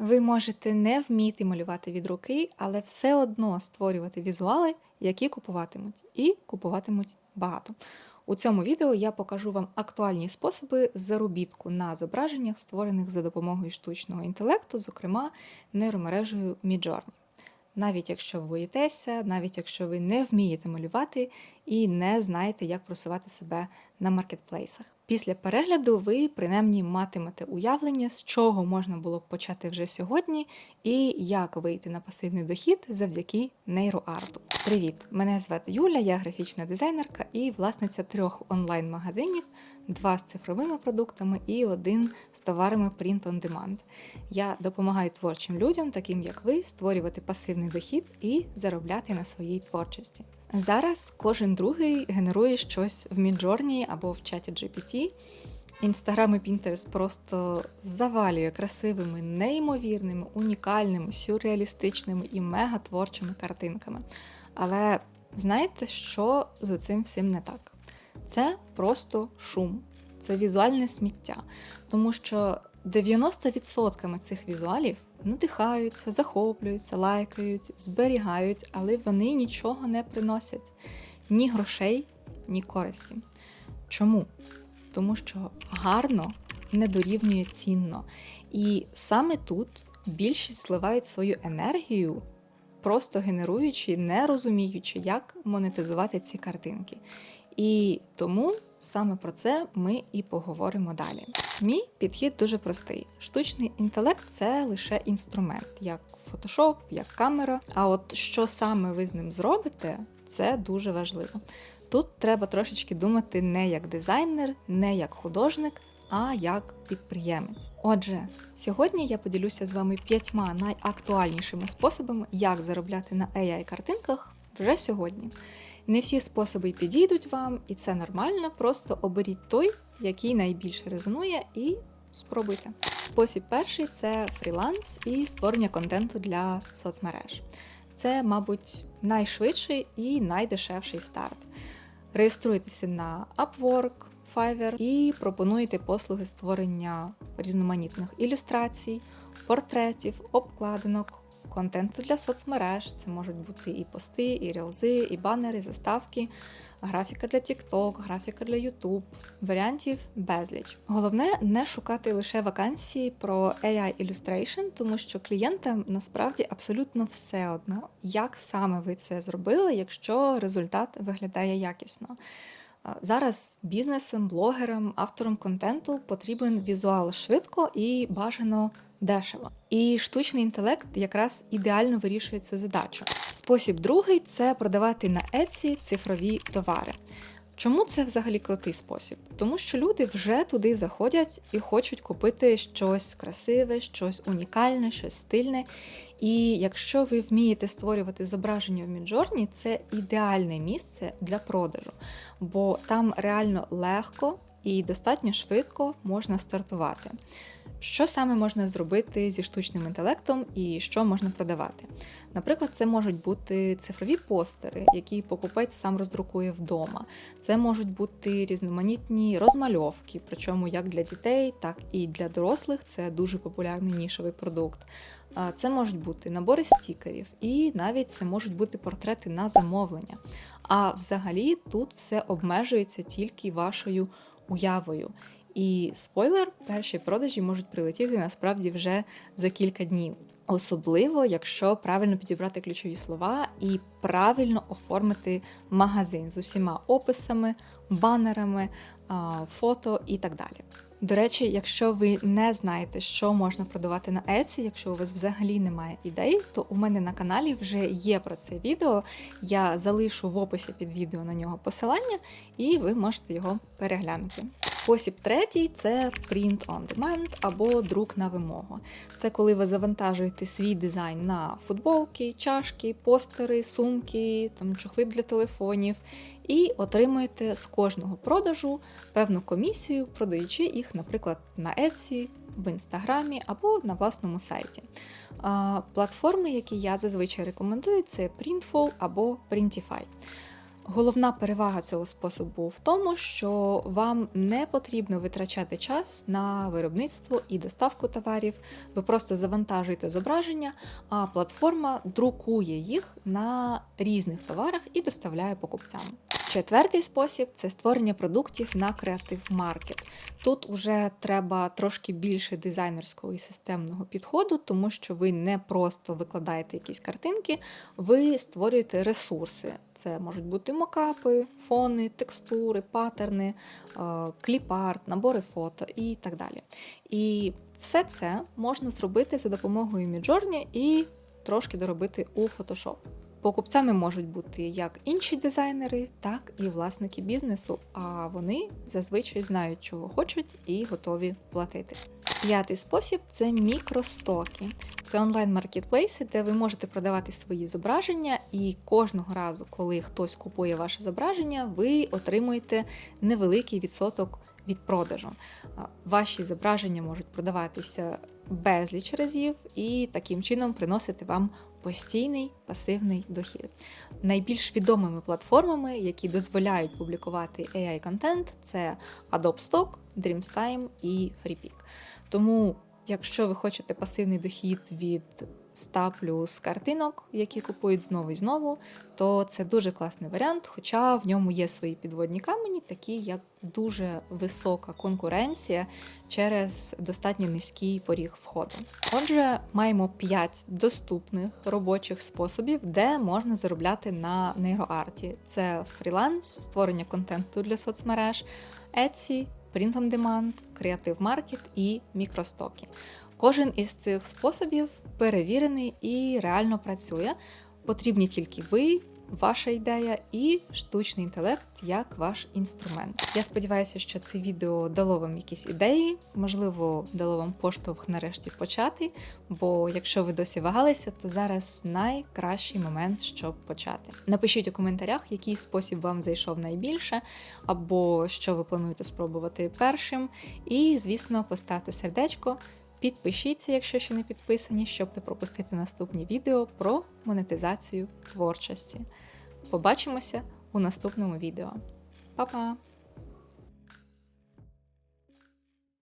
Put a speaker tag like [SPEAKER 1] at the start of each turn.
[SPEAKER 1] Ви можете не вміти малювати від руки, але все одно створювати візуали, які купуватимуть, і купуватимуть багато. У цьому відео я покажу вам актуальні способи заробітку на зображеннях, створених за допомогою штучного інтелекту, зокрема нейромережею Midjourney. Навіть якщо ви боїтеся, навіть якщо ви не вмієте малювати і не знаєте, як просувати себе на маркетплейсах. Після перегляду ви принаймні матимете уявлення, з чого можна було б почати вже сьогодні, і як вийти на пасивний дохід завдяки нейроарту. Привіт! Мене звати Юля, я графічна дизайнерка і власниця трьох онлайн-магазинів, два з цифровими продуктами і один з товарами Print on Demand. Я допомагаю творчим людям, таким як ви, створювати пасивний дохід і заробляти на своїй творчості. Зараз кожен другий генерує щось в Midjourney або в чаті GPT. Інстаграм і Pinterest просто завалює красивими, неймовірними, унікальними, сюрреалістичними і мегатворчими картинками. Але знаєте, що з цим всім не так? Це просто шум, це візуальне сміття. Тому що 90% цих візуалів надихаються, захоплюються, лайкають, зберігають, але вони нічого не приносять ні грошей, ні користі. Чому? Тому що гарно не дорівнює цінно. І саме тут більшість зливають свою енергію, просто генеруючи, не розуміючи, як монетизувати ці картинки. І тому саме про це ми і поговоримо далі. Мій підхід дуже простий: штучний інтелект це лише інструмент, як Photoshop, як камера. А от що саме ви з ним зробите, це дуже важливо. Тут треба трошечки думати не як дизайнер, не як художник, а як підприємець. Отже, сьогодні я поділюся з вами п'ятьма найактуальнішими способами, як заробляти на AI-картинках вже сьогодні. Не всі способи підійдуть вам, і це нормально. Просто оберіть той, який найбільше резонує, і спробуйте. Спосіб перший це фріланс і створення контенту для соцмереж. Це, мабуть, найшвидший і найдешевший старт. Реєструйтеся на Upwork, Fiverr і пропонуєте послуги створення різноманітних ілюстрацій, портретів, обкладинок, контенту для соцмереж. Це можуть бути і пости, і рілзи, і банери, заставки, графіка для TikTok, графіка для YouTube. Варіантів безліч. Головне не шукати лише вакансії про AI Illustration, тому що клієнтам насправді абсолютно все одно, як саме ви це зробили, якщо результат виглядає якісно. Зараз бізнесам, блогерам, авторам контенту потрібен візуал швидко і бажано дешево. І штучний інтелект якраз ідеально вирішує цю задачу. Спосіб другий це продавати на Etsy цифрові товари. Чому це взагалі крутий спосіб? Тому що люди вже туди заходять і хочуть купити щось красиве, щось унікальне, щось стильне. І якщо ви вмієте створювати зображення в Midjourney, це ідеальне місце для продажу, бо там реально легко і достатньо швидко можна стартувати. Що саме можна зробити зі штучним інтелектом і що можна продавати? Наприклад, це можуть бути цифрові постери, які покупець сам роздрукує вдома. Це можуть бути різноманітні розмальовки, причому як для дітей, так і для дорослих. Це дуже популярний нішовий продукт. Це можуть бути набори стікерів, і навіть це можуть бути портрети на замовлення. А взагалі тут все обмежується тільки вашою уявою. І спойлер, перші продажі можуть прилетіти насправді вже за кілька днів. Особливо, якщо правильно підібрати ключові слова і правильно оформити магазин з усіма описами, банерами, фото і так далі. До речі, якщо ви не знаєте, що можна продавати на Etsy, якщо у вас взагалі немає ідей, то у мене на каналі вже є про це відео. Я залишу в описі під відео на нього посилання, і ви можете його переглянути. Спосіб третій це print on demand або друк на вимогу. Це коли ви завантажуєте свій дизайн на футболки, чашки, постери, сумки, там чохли для телефонів, і отримуєте з кожного продажу певну комісію, продаючи їх, наприклад, на Etsy, в інстаграмі або на власному сайті. Платформи, які я зазвичай рекомендую, це Printful або Printify. Головна перевага цього способу в тому, що вам не потрібно витрачати час на виробництво і доставку товарів. Ви просто завантажуєте зображення, а платформа друкує їх на різних товарах і доставляє покупцям. Четвертий спосіб це створення продуктів на Creative Market. Тут уже треба трошки більше дизайнерського і системного підходу, тому що ви не просто викладаєте якісь картинки, ви створюєте ресурси. Це можуть бути мокапи, фони, текстури, паттерни, е, кліп-арт, набори фото і так далі. І все це можна зробити за допомогою Midjourney і трошки доробити у Photoshop. Покупцями можуть бути як інші дизайнери, так і власники бізнесу, а вони зазвичай знають, чого хочуть, і готові платити. П'ятий спосіб це мікростоки. Це онлайн-маркетплейси, де ви можете продавати свої зображення, і кожного разу, коли хтось купує ваше зображення, ви отримуєте невеликий відсоток від продажу. Ваші зображення можуть продаватися безліч разів і таким чином приносити вам постійний пасивний дохід. Найбільш відомими платформами, які дозволяють публікувати AI-контент, це Adobe Stock, Dreamstime і FreePic. Тому, якщо ви хочете пасивний дохід від 100 плюс картинок, які купують знову і знову, то це дуже класний варіант, хоча в ньому є свої підводні камені, такі як дуже висока конкуренція через достатньо низький поріг входу. Отже, маємо 5 доступних робочих способів, де можна заробляти на нейроарті. Це фріланс, створення контенту для соцмереж, Etsy, Print on Demand, Creative Market і мікростоки. Кожен із цих способів перевірений і реально працює. Потрібні тільки ви, ваша ідея і штучний інтелект як ваш інструмент. Я сподіваюся, що це відео дало вам якісь ідеї, можливо, дало вам поштовх нарешті почати. Бо якщо ви досі вагалися, то зараз найкращий момент, щоб почати. Напишіть у коментарях, який спосіб вам зайшов найбільше, або що ви плануєте спробувати першим. І, звісно, поставте сердечко. Підпишіться, якщо ще не підписані, щоб не пропустити наступні відео про монетизацію творчості. Побачимося у наступному відео. Па-па!